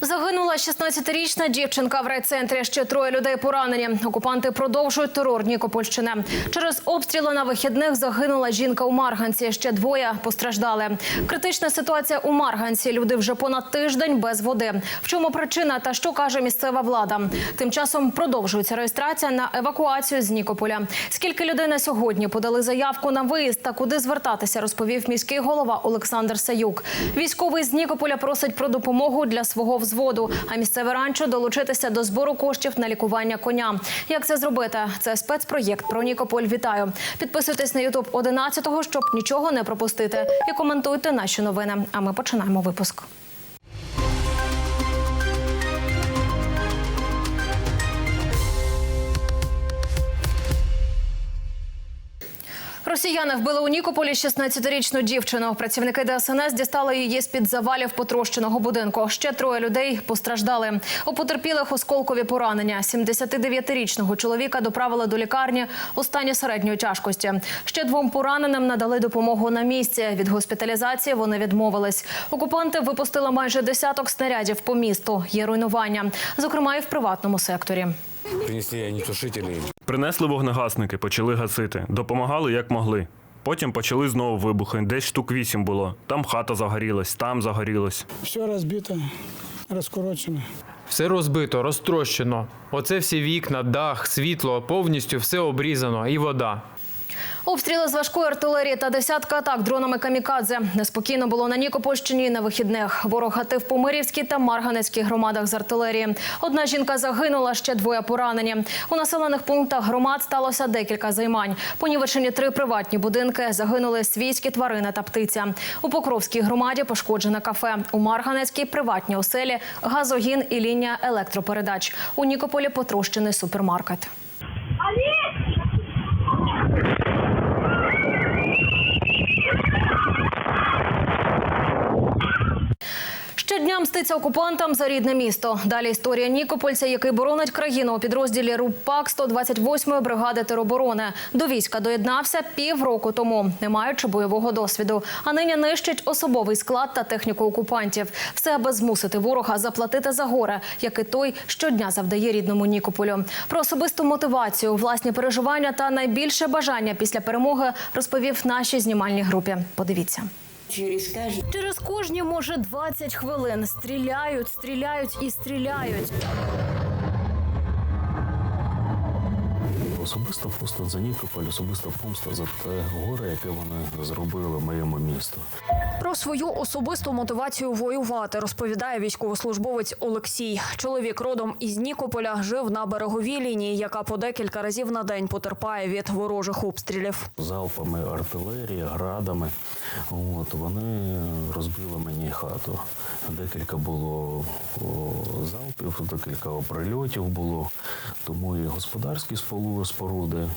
Загинула 16-річна дівчинка в райцентрі. Ще троє людей поранені. Окупанти продовжують терор Нікопольщини. Через обстріли на вихідних загинула жінка у Марганці. Ще двоє постраждали. Критична ситуація у Марганці. Люди вже понад тиждень без води. В чому причина та що каже місцева влада? Тим часом продовжується реєстрація на евакуацію з Нікополя. Скільки людей на сьогодні подали заявку на виїзд та куди звертатися, розповів міський голова Олександр Саюк. Військовий з Нікополя просить про допомогу для свого взводу, а місцеве ранчо долучитися до збору коштів на лікування коня. Як це зробити? Це спецпроєкт про Нікополь. Вітаю! Підписуйтесь на Ютуб 11-го, щоб нічого не пропустити, і коментуйте наші новини. А ми починаємо випуск. Росіяни вбили у Нікополі 16-річну дівчину. Працівники ДСНС дістали її з під завалів потрощеного будинку. Ще троє людей постраждали. У потерпілих осколкові поранення. 79-річного чоловіка доправили до лікарні у стані середньої тяжкості. Ще двом пораненим надали допомогу на місці. Від госпіталізації вони відмовились. Окупанти випустили майже десяток снарядів по місту. Є руйнування, зокрема і в приватному секторі. Принесли огнетушители. Принесли вогнегасники, почали гасити. Допомагали як могли. Потім почали знову вибухи. Десь штук вісім було. Там хата загорілась, там загорілась. Все розбито, розкорочено. Все розбито, розтрощено. Оце всі вікна, дах, світло, повністю все обрізано і вода. Обстріли з важкої артилерії та десятка атак дронами камікадзе. Неспокійно було на Нікопольщині на вихідних. Ворог гатив по Мирівській та Марганецькій громадах з артилерії. Одна жінка загинула, ще двоє поранені. У населених пунктах громад сталося декілька займань. Понівечені три приватні будинки. Загинули свійські тварини та птиця. У Покровській громаді пошкоджене кафе. У Марганецькій приватні оселі, газогін і лінія електропередач. У Нікополі потрощений супермаркет. Щодня окупантам за рідне місто. Далі історія Нікопольця, який боронить країну у підрозділі РУПАК 128-ї бригади тероборони. До війська доєднався півроку тому, не маючи бойового досвіду. А нині нищить особовий склад та техніку окупантів. Все аби змусити ворога заплатити за горе, як і той щодня завдає рідному Нікополю. Про особисту мотивацію, власні переживання та найбільше бажання після перемоги розповів нашій знімальній групі. Подивіться. Через кожні... Через кожні, може, 20 хвилин стріляють, стріляють і стріляють. Особисто просто за Нікополь, особисто помста за те горе, яке вони зробили моєму місту. Про свою особисту мотивацію воювати розповідає військовослужбовець Олексій. Чоловік родом із Нікополя жив на береговій лінії, яка по декілька разів на день потерпає від ворожих обстрілів. Залпами артилерії, градами. От вони розбили мені хату. Декілька було залпів, декілька прильотів було. Тому і господарські сполу- споруди е,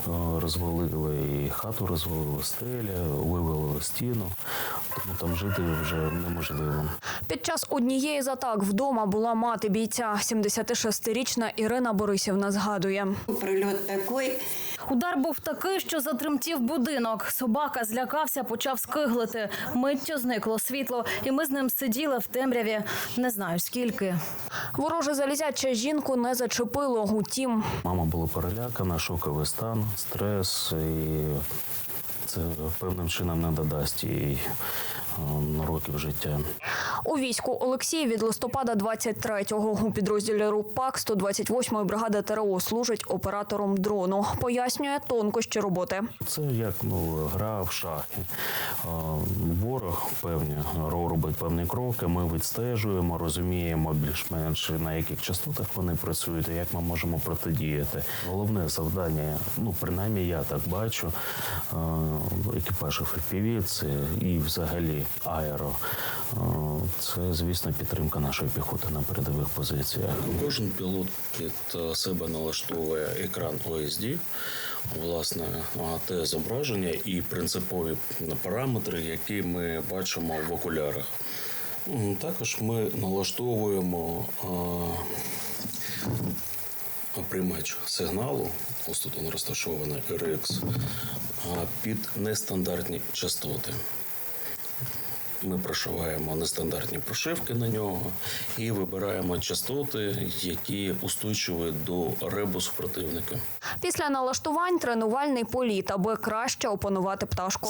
розвалили, і хату розвалили, стеля, вивели стіну. Тому там жити вже неможливо. Під час однієї з атак вдома була мати бійця. 76-річна Ірина Борисівна згадує. Прильот такой, Удар був такий, що затремтів будинок. Собака злякався, почав скиглити. Миттю зникло світло, і ми з ним сиділи в темряві. Не знаю скільки. Вороже залізяче жінку не зачепило. Утім, Мама була перелякана, шоковий стан, стрес, і це певним чином не додасть їй е, років життя. У війську Олексій від листопада 23-го у підрозділі РУПАК 128-ї бригади ТРО служить оператором дрону. Пояснює тонкощі роботи. Це як ну, гра в шахи. Ворог певні робить певні кроки. Ми відстежуємо, розуміємо більш-менш на яких частотах вони працюють, і як ми можемо протидіяти. Головне завдання, ну принаймні я так бачу, екіпажів FPV, це і взагалі аеро. Е, Це, звісно, підтримка нашої піхоти на передових позиціях. Кожен пілот під е, себе налаштовує екран OSD, власне, те зображення і принципові параметри, які ми бачимо в окулярах. Також ми налаштовуємо приймач сигналу, ось тут він розташований RX, під нестандартні частоти. Ми прошиваємо нестандартні прошивки на нього і вибираємо частоти, які устойчиві до ребусу противника. Після налаштувань тренувальний політ, аби краще опанувати пташку.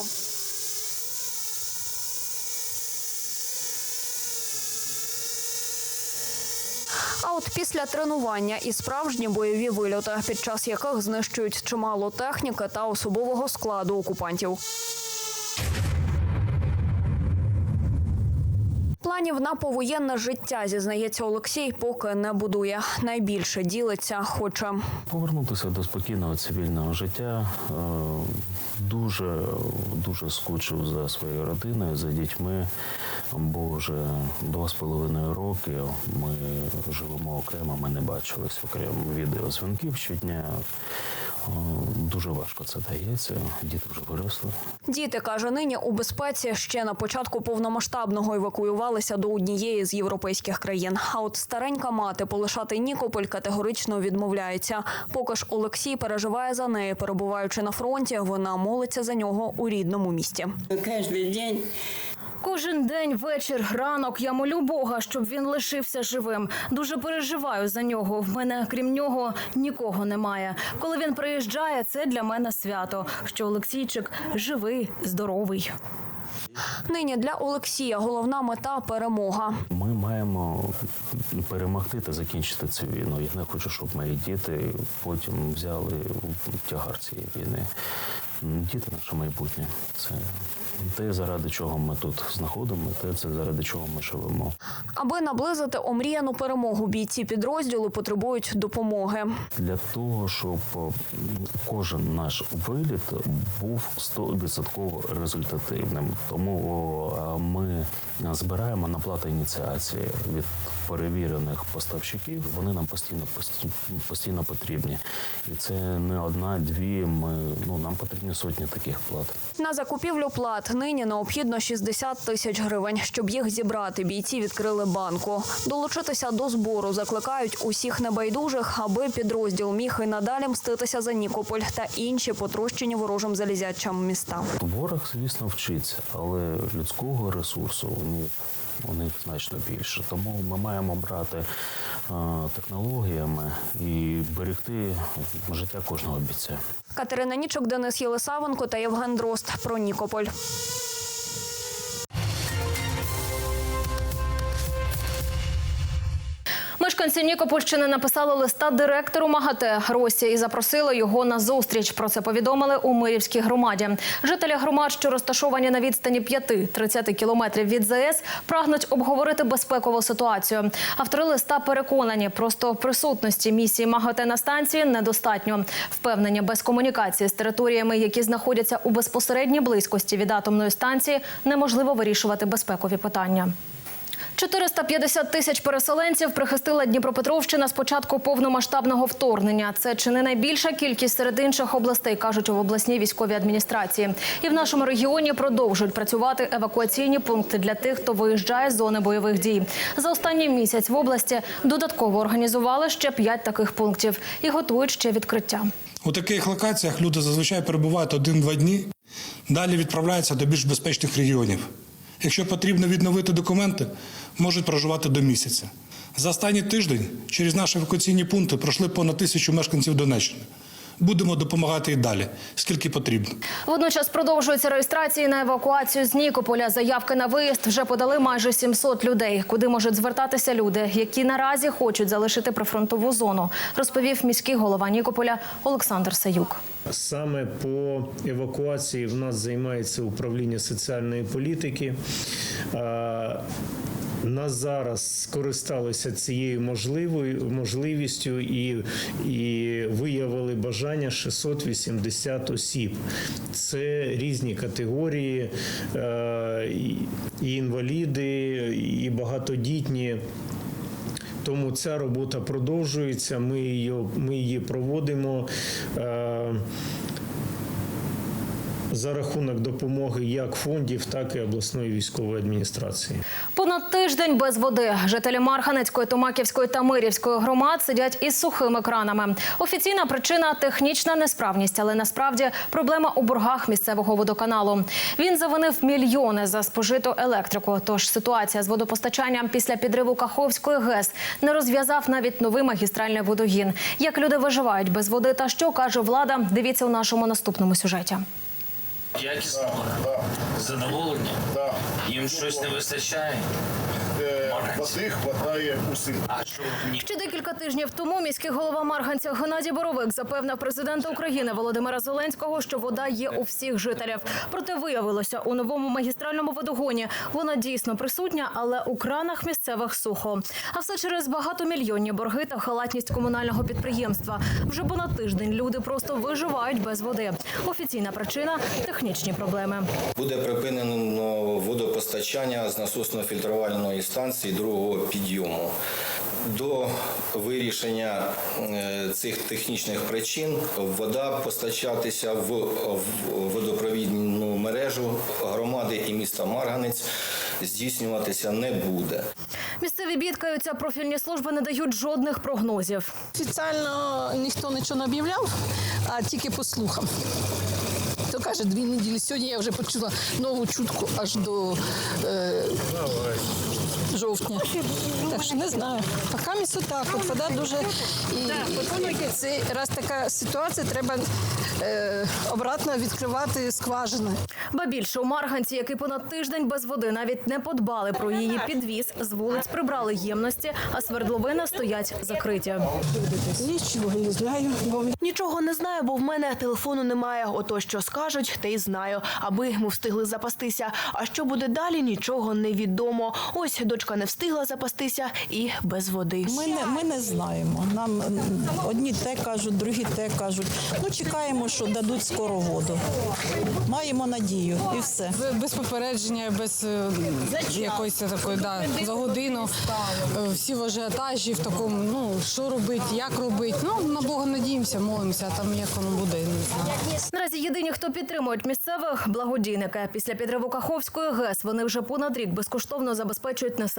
А от після тренування і справжні бойові вильоти, під час яких знищують чимало техніки та особового складу окупантів. Планів на повоєнне життя, зізнається Олексій, поки не будує. Найбільше ділиться, хоче Повернутися до спокійного цивільного життя. Е, Дуже дуже скучив за своєю родиною, за дітьми. Бо вже два з половиною роки ми живемо окремо, ми не бачились окремо відеозвінків щодня. Дуже важко це дається. Діти вже виросли. Діти каже, нині у безпеці ще на початку повномасштабного евакуювалися до однієї з європейських країн. А от старенька мати полишати Нікополь категорично відмовляється. Поки ж Олексій переживає за неї, перебуваючи на фронті, вона молиться за нього у рідному місті. Каждый день Кожен день, вечір, ранок я молю Бога, щоб він лишився живим. Дуже переживаю за нього. В мене крім нього нікого немає. Коли він приїжджає, це для мене свято. Що Олексійчик живий, здоровий. Нині для Олексія головна мета перемога. Ми маємо перемогти та закінчити цю війну. Я не хочу, щоб мої діти потім взяли тягар цієї війни. Діти наше майбутнє. Це те, заради чого ми тут знаходимо, те, це заради чого ми живемо. Аби наблизити омріяну перемогу, бійці підрозділу потребують допомоги. Для того, щоб кожен наш виліт був 100% результативним. Тому ми збираємо на плату ініціації від перевірених поставщиків. Вони нам постійно постійно, постійно потрібні. І це не одна, дві. Ми ну нам потрібні сотні таких плат. На закупівлю плат нині необхідно 60 тисяч гривень. Щоб їх зібрати, бійці відкрили банку. Долучитися до збору закликають усіх небайдужих, аби підрозділ міг і надалі мститися за Нікополь та інші потрощені ворожим залізячам міста. Ворог, звісно, вчиться, але людського ресурсу у у них значно більше. Тому ми маємо брати технологіями і берегти життя кожного бійця. Катерина Нічок, Денис Єлисавенко та Євген Дрозд про Нікополь. Мешканці Нікопольщини написали листа директору МАГАТЕ Росі і запросили його на зустріч. Про це повідомили у Мирівській громаді. Жителі громад, що розташовані на відстані 5-30 кілометрів від ЗС, прагнуть обговорити безпекову ситуацію. Автори листа переконані, просто присутності місії МАГАТЕ на станції недостатньо. Впевнені, без комунікації з територіями, які знаходяться у безпосередній близькості від атомної станції, неможливо вирішувати безпекові питання. 450 тисяч переселенців прихистила Дніпропетровщина з початку повномасштабного вторгнення. Це чи не найбільша кількість серед інших областей, кажуть в обласній військовій адміністрації. І в нашому регіоні продовжують працювати евакуаційні пункти для тих, хто виїжджає з зони бойових дій. За останній місяць в області додатково організували ще п'ять таких пунктів і готують ще відкриття. У таких локаціях люди зазвичай перебувають один-два дні, далі відправляються до більш безпечних регіонів. Якщо потрібно відновити документи, можуть проживати до місяця. За останній тиждень через наші евакуаційні пункти пройшли понад тисячу мешканців Донеччини. Будемо допомагати і далі, скільки потрібно. Водночас продовжуються реєстрації на евакуацію з Нікополя. Заявки на виїзд вже подали майже 700 людей. Куди можуть звертатися люди, які наразі хочуть залишити прифронтову зону, розповів міський голова Нікополя Олександр Саюк. Саме по евакуації в нас займається управління соціальної політики. Е, На зараз скористалися цією можливою можливістю і, і виявили бажання 680 осіб. Це різні категорії, е, і- інваліди, і багатодітні. Тому ця робота продовжується. Ми її, ми її проводимо. За рахунок допомоги як фондів, так і обласної військової адміністрації. Понад тиждень без води. Жителі Марганецької, Томаківської та Мирівської громад сидять із сухими кранами. Офіційна причина технічна несправність, але насправді проблема у боргах місцевого водоканалу. Він завинив мільйони за спожиту електрику. Тож ситуація з водопостачанням після підриву Каховської ГЕС не розв'язав навіть новий магістральний водогін. Як люди виживають без води та що каже влада? Дивіться у нашому наступному сюжеті. Якісно? да Їм щось не вистачає? Води хватає усім. Ще декілька тижнів тому міський голова Марганця Геннадій Боровик запевнив президента України Володимира Зеленського, що вода є у всіх жителів. Проте виявилося у новому магістральному водогоні. Вона дійсно присутня, але у кранах місцевих сухо. А все через багатомільйонні борги та халатність комунального підприємства. Вже понад тиждень люди просто виживають без води. Офіційна причина технічні проблеми. Буде припинено водопостачання з насосно-фільтрувальної станції другого підйому. До вирішення е, цих технічних причин вода постачатися в водопровідну мережу громади і міста Марганець здійснюватися не буде. Місцеві бідкаються, профільні служби не дають жодних прогнозів. Офіціально ніхто нічого не об'являв, а тільки по слухам. То каже, дві неділі. Сьогодні я вже почула нову чутку аж до е, жовтня. Так що не знаю. Поки місто так, от вода дуже і це раз така ситуація, треба е, обратно відкривати скважини. Ба більше у Марганці, який понад тиждень без води, навіть не подбали про її підвіз. З вулиць прибрали ємності, а свердловини стоять закриті. Нічого не знаю, бо Нічого не знаю, бо в мене телефону немає. Ото що скажуть, те й знаю, аби ми встигли запастися. А що буде далі, нічого не відомо. Ось дочка не встигла запастися і без води. Ми не, ми не знаємо. Нам одні те кажуть, другі те кажуть. Ну, чекаємо, що дадуть скоро воду. Маємо надію і все. Без попередження, без е, якоїсь такої да, за годину. Е, Всі в ажіотажі, в такому, ну що робити, як робити. Ну, на Бога надіємося, молимося, а там як воно буде, не знаю. Наразі єдині, хто підтримують місцевих благодійники. Після підриву Каховської ГЕС вони вже понад рік безкоштовно забезпечують населення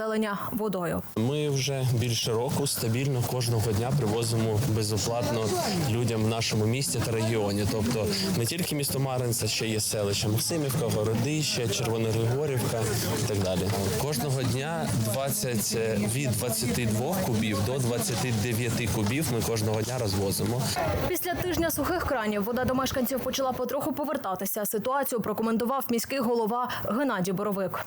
водою. Ми вже більше року стабільно кожного дня привозимо безоплатно людям в нашому місті та регіоні. Тобто не тільки місто Маринця, ще є селища Максимівка, Городище, Червоногригорівка і так далі. Кожного дня 20, е, від 22 кубів до 29 кубів ми кожного дня розвозимо. Після тижня сухих кранів вода до мешканців почала потроху повертатися. Ситуацію прокоментував міський голова Геннадій Боровик.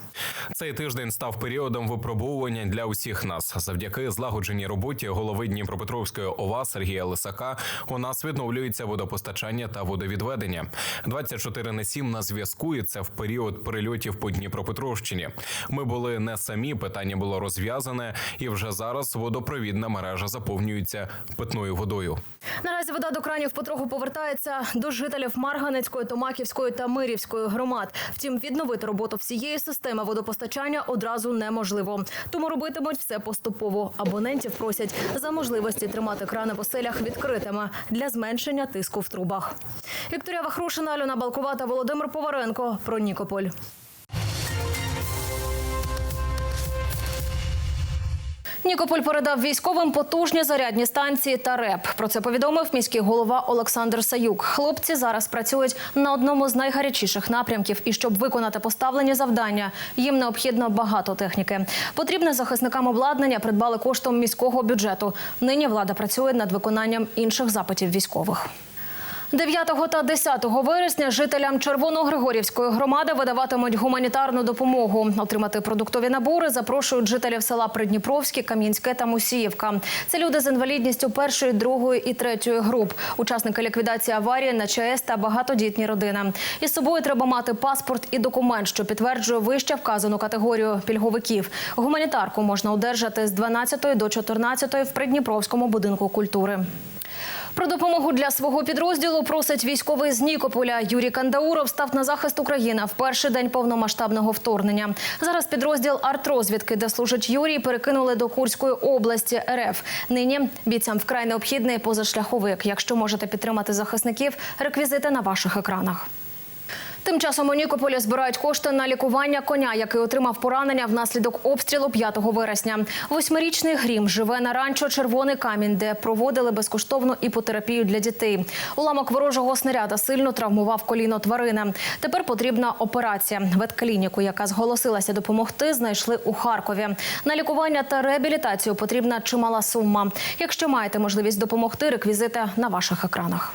Цей тиждень став періодом випробовування для усіх нас. Завдяки злагодженій роботі голови Дніпропетровської ОВА Сергія Лисака у нас відновлюється водопостачання та водовідведення. 24 на 7 на зв'язку. І це в період перельотів по Дніпропетровщині. Ми були не самі. Питання було розв'язане, і вже зараз водопровідна мережа заповнюється питною водою. Наразі вода до кранів потроху повертається до жителів Марганецької, Томаківської та Мирівської громад. Втім, відновити роботу всієї системи водопостачання одразу неможливо. Тому робитимуть все поступово. Абонентів просять за можливості тримати крани в оселях відкритими для зменшення тиску в трубах. Вікторія Вахрушина, Альона Балкова та Володимир Поваренко про Нікополь. Нікополь передав військовим потужні зарядні станції та РЕП. Про це повідомив міський голова Олександр Саюк. Хлопці зараз працюють на одному з найгарячіших напрямків, і щоб виконати поставлені завдання, їм необхідно багато техніки. Потрібне захисникам обладнання придбали коштом міського бюджету. Нині влада працює над виконанням інших запитів військових. 9 та 10 вересня жителям Червоногригорівської громади видаватимуть гуманітарну допомогу. Отримати продуктові набори запрошують жителів села Придніпровське, Кам'янське та Мусіївка. Це люди з інвалідністю першої, другої і третьої груп, учасники ліквідації аварії на ЧАЕС та багатодітні родини. Із собою треба мати паспорт і документ, що підтверджує вище вказану категорію пільговиків. Гуманітарку можна одержати з 12 до 14 в Придніпровському будинку культури. Про допомогу для свого підрозділу просить військовий з Нікополя. Юрій Кандауров став на захист України в перший день повномасштабного вторгнення. Зараз підрозділ артрозвідки, де служить Юрій, перекинули до Курської області РФ. Нині бійцям вкрай необхідний позашляховик. Якщо можете підтримати захисників, реквізити на ваших екранах. Тим часом у Нікополі збирають кошти на лікування коня, який отримав поранення внаслідок обстрілу 5 вересня. Восьмирічний грім живе на ранчо Червоний камінь, де проводили безкоштовну іпотерапію для дітей. Уламок ворожого снаряда сильно травмував коліно тварини. Тепер потрібна операція. Ветклініку, яка зголосилася допомогти, знайшли у Харкові. На лікування та реабілітацію потрібна чимала сума. Якщо маєте можливість допомогти, реквізити на ваших екранах.